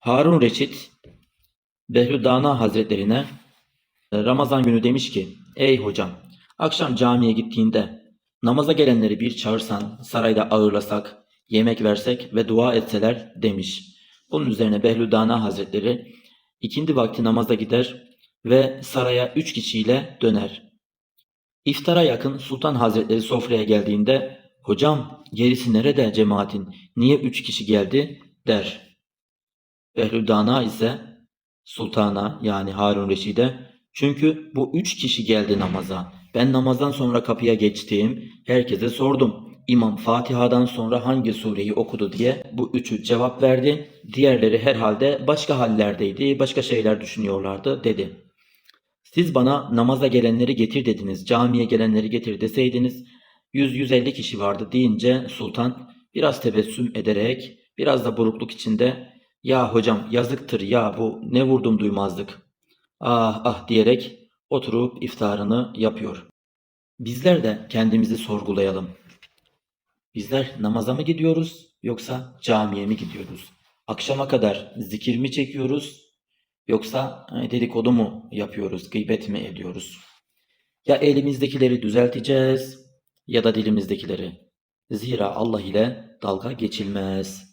Harun Reşit Behlüdana Hazretlerine e, Ramazan günü demiş ki Ey hocam akşam camiye gittiğinde namaza gelenleri bir çağırsan sarayda ağırlasak yemek versek ve dua etseler demiş. Bunun üzerine Behlüdana Hazretleri ikindi vakti namaza gider ve saraya üç kişiyle döner. İftara yakın Sultan Hazretleri sofraya geldiğinde hocam gerisi nerede cemaatin niye üç kişi geldi der. Behlüdana ise sultana yani Harun Reşid'e çünkü bu üç kişi geldi namaza. Ben namazdan sonra kapıya geçtim. Herkese sordum. İmam Fatiha'dan sonra hangi sureyi okudu diye bu üçü cevap verdi. Diğerleri herhalde başka hallerdeydi, başka şeyler düşünüyorlardı dedi. Siz bana namaza gelenleri getir dediniz, camiye gelenleri getir deseydiniz 100-150 kişi vardı deyince sultan biraz tebessüm ederek biraz da burukluk içinde ya hocam yazıktır ya bu ne vurdum duymazlık ah ah diyerek oturup iftarını yapıyor. Bizler de kendimizi sorgulayalım. Bizler namaza mı gidiyoruz yoksa camiye mi gidiyoruz? Akşama kadar zikir mi çekiyoruz yoksa dedikodu mu yapıyoruz, gıybet mi ediyoruz? Ya elimizdekileri düzelteceğiz ya da dilimizdekileri. Zira Allah ile dalga geçilmez.